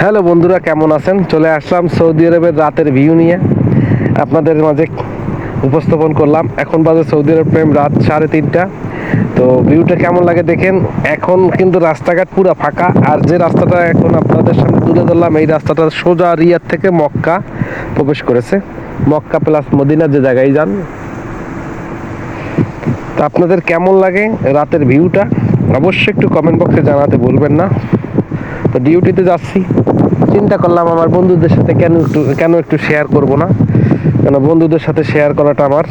Hello বন্ধুরা, কেমন আছেন? চলে আসলাম সৌদি আরবের রাতের ভিউ নিয়ে। আপনাদের মাঝে উপস্থাপন করলাম। এখন বাজে সৌদি আরব প্রেম রাত সাড়ে তিনটা। তো ভিউটা কেমন লাগে দেখেন? এখন কিন্তু রাস্তাঘাট পুরো ফাঁকা। আর যে রাস্তাটা এখন আপনাদের সামনে তুলে ধরলাম, এই রাস্তাটা সোজা রিয়াদ থেকে মক্কা প্রবেশ করেছে। মক্কা প্লাস মদিনা যে জায়গায় যান। তা আপনাদের কেমন লাগে রাতের ভিউটা অবশ্যই একটু কমেন্ট বক্সে জানাতে বলবেন না। তো ডিউটিতে যাচ্ছি। চিন্তা করলাম আমার বন্ধুদের সাথে কেন একটু কেন একটু শেয়ার করব না? কেন বন্ধুদের সাথে শেয়ার করাটা আমার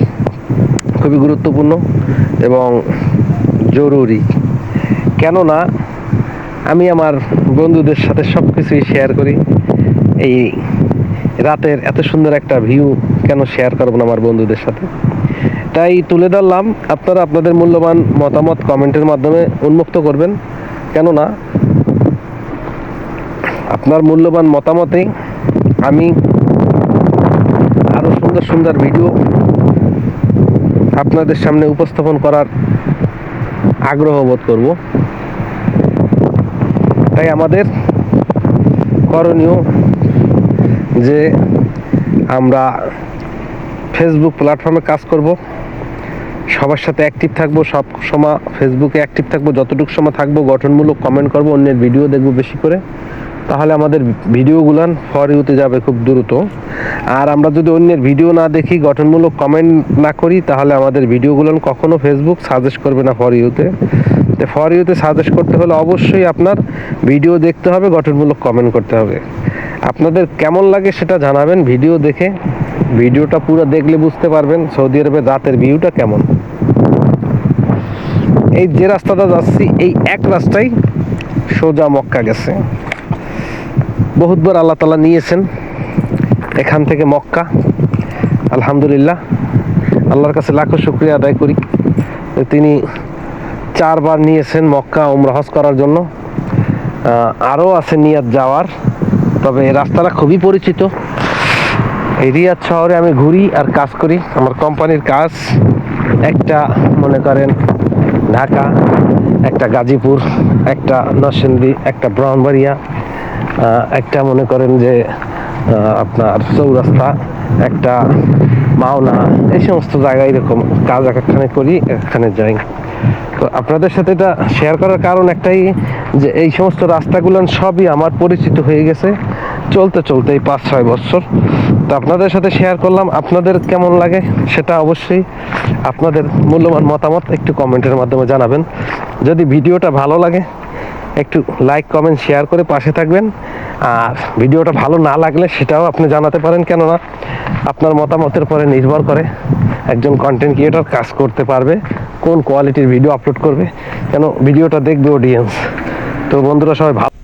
খুবই গুরুত্বপূর্ণ এবং জরুরি। কেননা, আমি আমার বন্ধুদের সাথে সব কিছুই শেয়ার করি। এই রাতের এত সুন্দর একটা ভিউ কেন শেয়ার করব না আমার বন্ধুদের সাথে? তাই তুলে ধরলাম, আপনারা আপনাদের মূল্যবান মতামত কমেন্টের মাধ্যমে উন্মুক্ত করবেন। কেননা আপনার মূল্যবান মতামতে আমি আরও সুন্দর সুন্দর ভিডিও আপনাদের সামনে উপস্থাপন করার আগ্রহ বোধ করব। তাই আমাদের করণীয় যে আমরা ফেসবুক প্ল্যাটফর্মে কাজ করব। সবার সাথে অ্যাক্টিভ থাকব, সব সময় ফেসবুকে অ্যাক্টিভ থাকব, যতটুকু সময় থাকব, গঠনমূলক কমেন্ট করব, অন্যের ভিডিও দেখব বেশি করে। তাহলে আমাদের ভিডিওগুলান ফর ইউতে যাবে খুব দ্রুত। আর আমরা যদি অন্যের ভিডিও না দেখি, গঠনমূলক কমেন্ট না করি, তাহলে আমাদের ভিডিওগুলান কখনো ফেসবুক সাজেস্ট করবে না ফর ইউতে তো ফর ইউতে সাজেস্ট করতে হলে অবশ্যই আপনার ভিডিও দেখতে হবে, গঠনমূলক কমেন্ট করতে হবে। আপনাদের কেমন লাগে সেটা জানাবেন ভিডিও দেখে। ভিডিওটা পুরো দেখলে বুঝতে পারবেন সৌদি আরবের রাতের ভিউটা কেমন। এই যে রাস্তাটা যাচ্ছি, এই এক রাস্তায় সোজা মক্কা গেছে। বহুতবার আল্লাহ তালা নিয়েছেন এখান থেকে মক্কা। আলহামদুলিল্লাহ। আল্লাহর কাছে লাখো শুক্রিয়া আদায় করি। তিনি চারবার নিয়েছেন মক্কা ওমরা হজ করার জন্য। আরও আছে নিয়াত যাওয়ার, তবে রাস্তাটা খুবই পরিচিত। এই রিয়াদ শহরে আমি ঘুরি আর কাজ করি। আমার কোম্পানির কাজ একটা, মনে করেন, ঢাকা, একটা গাজীপুর, একটা নরসিংদী, একটা ব্রাহ্মণবাড়িয়া একটা মনে করেন যে আপনার চৌরাস্তা, একটা মাওনা, এই সমস্ত জায়গায় এরকম কাজ একখানে করি, একখানে যাই। তো আপনাদের সাথে এটা শেয়ার করার কারণ একটাই যে, এই সমস্ত রাস্তাগুলো সবই আমার পরিচিত হয়ে গেছে চলতে চলতে এই পাঁচ ছয় বছর। তো আপনাদের সাথে শেয়ার করলাম, আপনাদের কেমন লাগে সেটা অবশ্যই আপনাদের মূল্যবান মতামত একটু কমেন্টের মাধ্যমে জানাবেন। যদি ভিডিওটা ভালো লাগে, একটু লাইক কমেন্ট শেয়ার করে পাশে থাকবেন। আর ভিডিওটা ভালো না লাগলে সেটাও আপনি জানাতে পারেন, কেননা আপনার মতামতের পরে নির্ভর করে একজন কন্টেন্ট ক্রিয়েটর কাজ করতে পারবে, কোন কোয়ালিটির ভিডিও আপলোড করবে, কেন ভিডিওটা দেখবে অডিয়েন্স তো বন্ধুরা সবাই ভালো